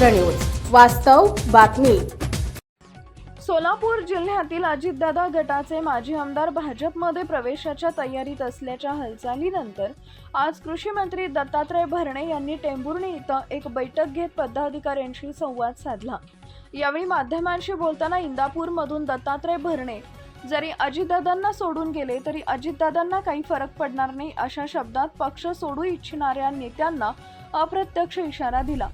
भूमिपुत्र news. वास्तव बातमी. सोलापूर जिल्ह्यातील अजितदादा गटाचे माजी आमदार भाजपमध्ये प्रवेशाच्या तयारीत असल्याच्या हालचालीनंतर आज कृषी मंत्री दत्तात्रय भरणे यांनी टेंभुर्णी इथं एक बैठक घेत पदाधिकाऱ्यांशी संवाद साधला. यावेळी माध्यमांशी बोलताना इंदापूरमधून दत्तात्रय भरणे जरी अजितदादांना सोडून गेले तरी अजितदादांना काही फरक पडणार नाही अशा शब्दात पक्ष सोडू इच्छिणाऱ्या नेत्यांना अप्रत्यक्ष इशारा दिला.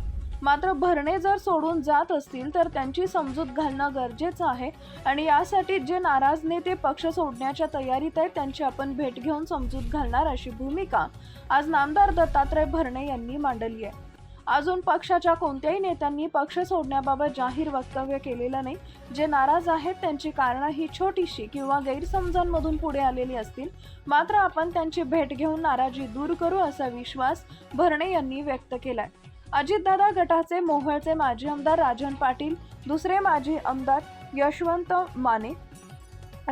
मात्र भरणे जर सोडून जात असतील तर त्यांची समजूत घालणं गरजेचं आहे. आणि यासाठी जे नाराज नेते पक्ष सोडण्याच्या तयारीत आहेत त्यांची आपण भेट घेऊन समजूत घालणार अशी भूमिका आज नामदार दत्तात्रय भरणे यांनी मांडली आहे. अजून पक्षाच्या कोणत्याही नेत्यांनी पक्ष सोडण्याबाबत जाहीर वक्तव्य केलेलं नाही. जे नाराज आहेत त्यांची कारणं ही छोटीशी किंवा गैरसमजांमधून पुढे आलेली असतील. मात्र आपण त्यांची भेट घेऊन नाराजी दूर करू असा विश्वास भरणे यांनी व्यक्त केलाय. अजितदादा गटाचे मोहोळचे माजी आमदार राजन पाटील दुसरे माजी आमदार यशवंत माने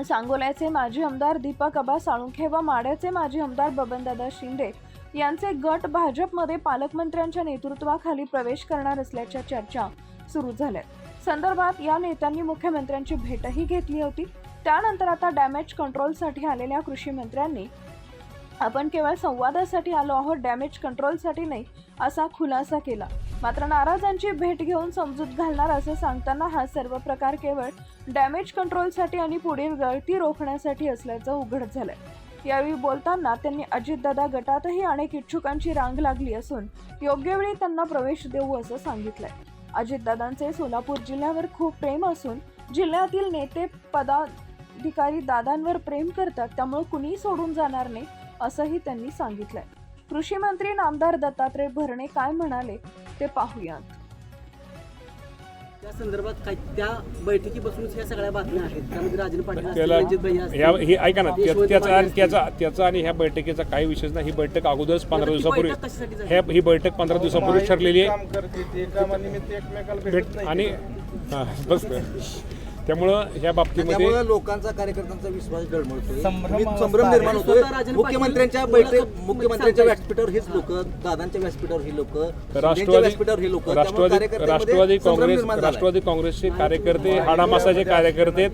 सांगोल्याचे माजी आमदार दीपक अबा साळुंखे व माड्याचे माजी आमदार बबनदादा शिंदे यांचे गट भाजपमध्ये पालकमंत्र्यांच्या नेतृत्वाखाली प्रवेश करणार असल्याच्या चर्चा सुरू झाल्या संदर्भात या नेत्यांनी मुख्यमंत्र्यांची भेटही घेतली होती. त्यानंतर आता डॅमेज कंट्रोलसाठी आलेल्या कृषी मंत्र्यांनी आपण केवळ संवादासाठी आलो आहोत डॅमेज कंट्रोलसाठी नाही असा खुलासा केला. मात्र नाराजांची भेट घेऊन समजूत घालणार असं सांगताना हा सर्व प्रकार केवळ डॅमेज कंट्रोलसाठी आणि पुढील गळती रोखण्यासाठी असल्याचं उघड झालंय. यावेळी बोलताना त्यांनी अजितदादा गटातही अनेक इच्छुकांची रांग लागली असून योग्य वेळी त्यांना प्रवेश देऊ असं सांगितलंय. अजितदादांचे सोलापूर जिल्ह्यावर खूप प्रेम असून जिल्ह्यातील नेते पदाधिकारी दादांवर प्रेम करतात त्यामुळे कुणीही सोडून जाणार नाही असंही त्यांनी सांगितलंय. कृषी मंत्री नामदार दत्तात्रय भरणे काय म्हणाले ते पाहूयात. त्या संदर्भात काय त्या बैठकीपासूनच ह्या सगळ्या बातम्या आहेत. त्यामध्ये राजन पाटील असतील, त्याला रणजित भैया असतील, ह्या हे ऐका ना त्या- यशवंत त्याचा असतील. त्याचा त्याचा आणि ह्या बैठकीचा काही विषय नाही. ही बैठक अगोदरच पंधरा ती दिवसापूर्वी बैठक कशासाठी झाली? हे ही बैठक पंधरा दिवसापूर्वी ठरलेली आहे. काम करते ते कामानिमित्त एकमेकाला भेटत भेट नाही. आणि हा, बस. त्यामुळं ह्या बाबतीमध्ये त्यामुळे लोकांचा कार्यकर्त्यांचा विश्वास डळमळतोय संभ्रम. निर्माण होतोय. मुख्यमंत्र्यांच्या बैठक मुख्यमंत्र्यांच्या. व्यासपीठावर हीच लोक दादांच्या व्यासपीठावर ही लोक राष्ट्रवादी व्यासपीठावर ही लोक. राष्ट्रवादी राष्ट्रवादी काँग्रेस राष्ट्रवादी काँग्रेसचे कार्यकर्ते हाडामासाचे कार्यकर्ते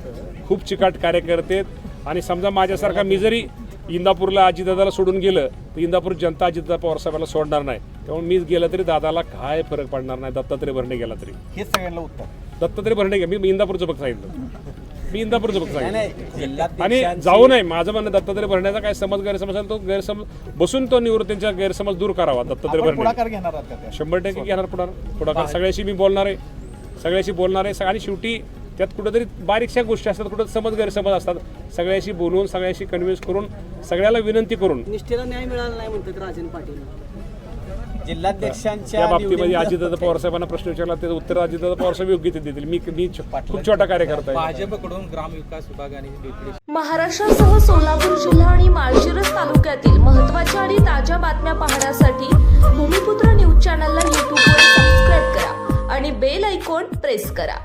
खूप चिकाट कार्यकर्ते आणि समजा माझ्यासारखा मी जरी इंदापूरला अजितदादाला सोडून गेलं तर इंदापूर जनता अजितदादा पवार साहेबाला सोडणार नाही. त्यामुळे मीच गेलं तरी दादाला काय फरक पडणार नाही? दत्तात्रय भरणे गेला तरी. हेच सगळ्यांना उत्तर. दत्तात्रय भरणे घ्या मी इंदापूरचं फक्त सांगितलं मी इंदापूरचं फक्त सांगितलं आणि जाऊ नये. माझं म्हणणं दत्तात्रय भरण्याचा काय समज गैरसमज असेल तो गैरसमज बसून तो निवृत्तींचा गैरसमज दूर करावा दत्तात्रय भरणे पुढाकार घेणार आहात का त्या? शंभर टक्के घेणार पुढार पुढाकार सगळ्याशी मी बोलणार आहे. सगळ्याशी बोलणार आहे. आणि शेवटी त्यात कुठेतरी बारीकशा गोष्टी असतात कुठं समज गैरसमज असतात. सगळ्याशी बोलून सगळ्याशी कन्व्हिन्स करून सगळ्याला विनंती करून. निष्ठेला न्याय मिळाला नाही म्हणतात राजन पाटील. जिल्हाध्यक्षांच्या त्या बाबतीमध्ये अजितदादा पवार साहेबांना प्रश्न विचारला त्याचं उत्तर अजितदादा पवार साहेब योग्य ते देतील. मी मी खूप छोटा कार्यकर्ता आहे. भाजपकडून ग्रामविकास विभाग आणि डेप्युटी महाराष्ट्रासह सोलापूर जिल्हा आणि माळशिरस तालुक्यातील महत्त्वाच्या आणि ताज्या बातम्या पाहण्यासाठी भूमिपुत्र न्यूज चॅनलला यूट्यूबवर सबस्क्राईब करा आणि बेल ऐकॉन प्रेस करा.